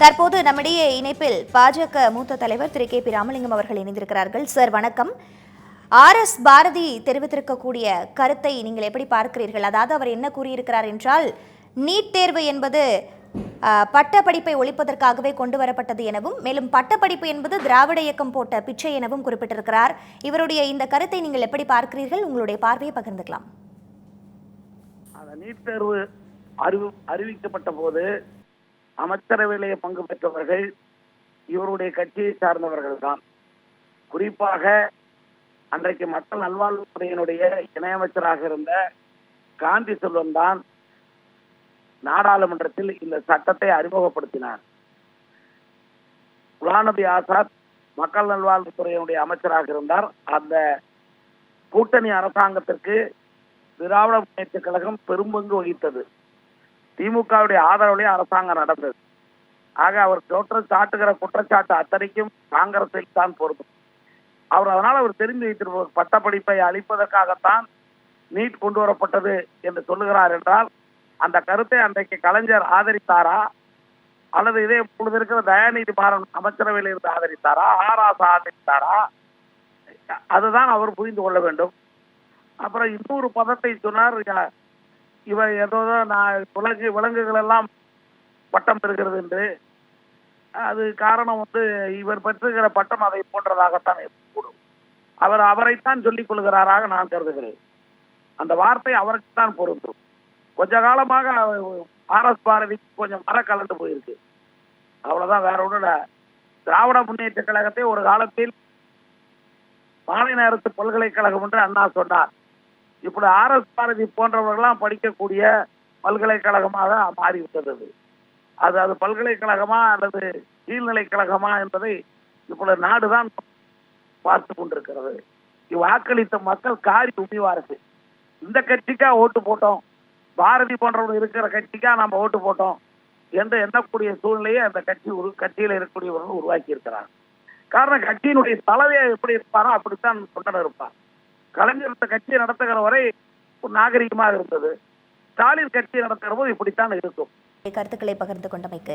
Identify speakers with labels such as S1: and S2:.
S1: தற்போது நம்மிடையே இணைப்பில் பாஜக மூத்த தலைவர் திரு கே பி ராமலிங்கம் அவர்கள் இணைந்திருக்கிறார்கள். சார் வணக்கம். ஆர் எஸ் பாரதி தெரிவித்திருக்கக்கூடிய கருத்தை நீங்கள் எப்படி பார்க்கிறீர்கள்? அதாவது அவர் என்ன கூறியிருக்கிறார் என்றால் நீட் தேர்வு என்பது பட்டப்படிப்பை ஒழிப்பதற்காகவே கொண்டு வரப்பட்டது எனவும் மேலும் பட்டப்படிப்பு என்பது திராவிட இயக்கம் போட்ட பிச்சை எனவும் குறிப்பிட்டிருக்கிறார். இவருடைய இந்த கருத்தை நீங்கள் எப்படி பார்க்கிறீர்கள்? உங்களுடைய பார்வையை பகிர்ந்துக்கலாம்.
S2: நீட் தேர்வு அறிவிக்கப்பட்ட போது அமைச்சரவையிலே பங்கு பெற்றவர்கள் இவருடைய கட்சியை சார்ந்தவர்கள் தான் குறிப்பாக அன்றைக்கு மக்கள் நல்வாழ்வுத்துறையினுடைய இணையமைச்சராக இருந்த காந்தி செல்வன் தான் நாடாளுமன்றத்தில் இந்த சட்டத்தை அறிமுகப்படுத்தினார். குலாநபி ஆசாத் மக்கள் நல்வாழ்வுத்துறையினுடைய அமைச்சராக இருந்தார். அந்த கூட்டணி அரசாங்கத்திற்கு திராவிட முன்னேற்ற கழகம் பெரும்பங்கு வகித்தது. திமுகவுடைய ஆதரவுலேயே அரசாங்கம் நடந்தது. ஆக அவர் குற்றம் சாட்டுகிற குற்றச்சாட்டு அத்தனைக்கும் காங்கிரஸில் தான் பொருந்தும். அவர் அதனால் அவர் தெரிந்து வைத்திருப்பவர் பட்டப்படிப்பை அளிப்பதற்காகத்தான் நீட் கொண்டு வரப்பட்டது என்று சொல்லுகிறார் என்றால் அந்த கருத்தை அன்றைக்கு கலைஞர் ஆதரித்தாரா? அல்லது இதே இப்பொழுது இருக்கிற தயாநிதி மாறன் அமைச்சரவையில் இருந்து ஆதரித்தாரா? ஆராச ஆதரித்தாரா? அதுதான் அவர் புரிந்து கொள்ள வேண்டும். அப்புறம் இன்னொரு பதத்தை சொன்னார் யா- இவர் ஏதோ நான் விலங்கு விலங்குகள் எல்லாம் பட்டம் பெறுகிறது என்று. அது காரணம் வந்து இவர் பெற்றுகிற பட்டம் அதை போன்றதாகத்தான் இருக்கக்கூடும் அவர் அவரைத்தான் சொல்லிக் கொள்கிறாராக நான் கருதுகிறேன். அந்த வார்த்தை அவருக்கு தான் பொருந்தும். கொஞ்ச காலமாக ஆர் எஸ் பாரதிக்கு கொஞ்சம் மர கலந்து போயிருக்கு. அவ்வளவுதான் வேற ஒன்றும் திராவிட முன்னேற்ற கழகத்தை ஒரு காலத்தில் மாலை நேரத்து பல்கலைக்கழகம் என்று அண்ணா சொன்னார். இப்படி ஆர் எஸ் பாரதி போன்றவர்கள்லாம் படிக்கக்கூடிய பல்கலைக்கழகமாக மாறிவிட்டது. அது. அது அது பல்கலைக்கழகமா அல்லது கீழ்நிலைக்கழகமா என்பதை இப்பொழுது நாடுதான் பார்த்து கொண்டிருக்கிறது. வாக்களித்த மக்கள் காரி உமிவார்கள் இந்த கட்சிக்கா ஓட்டு போட்டோம். பாரதி போன்றவர்கள் இருக்கிற கட்சிக்கா நம்ம ஓட்டு போட்டோம் என்று எண்ணக்கூடிய சூழ்நிலையை அந்த கட்சி ஒரு கட்சியில் இருக்கக்கூடியவர்கள் உருவாக்கி இருக்கிறார் காரணம் கட்சியினுடைய தலைவையை எப்படி இருப்பாரோ அப்படித்தான் தொண்டர் இருப்பார். கலைஞர் கட்சி கட்சியை நடத்துகிற வரை ஒரு நாகரிகமாக இருந்தது. ஸ்டாலின் கட்சியை நடத்துகிற போது இப்படித்தான் இருக்கும்.
S1: கருத்துக்களை பகிர்ந்து கொண்டமைக்கு.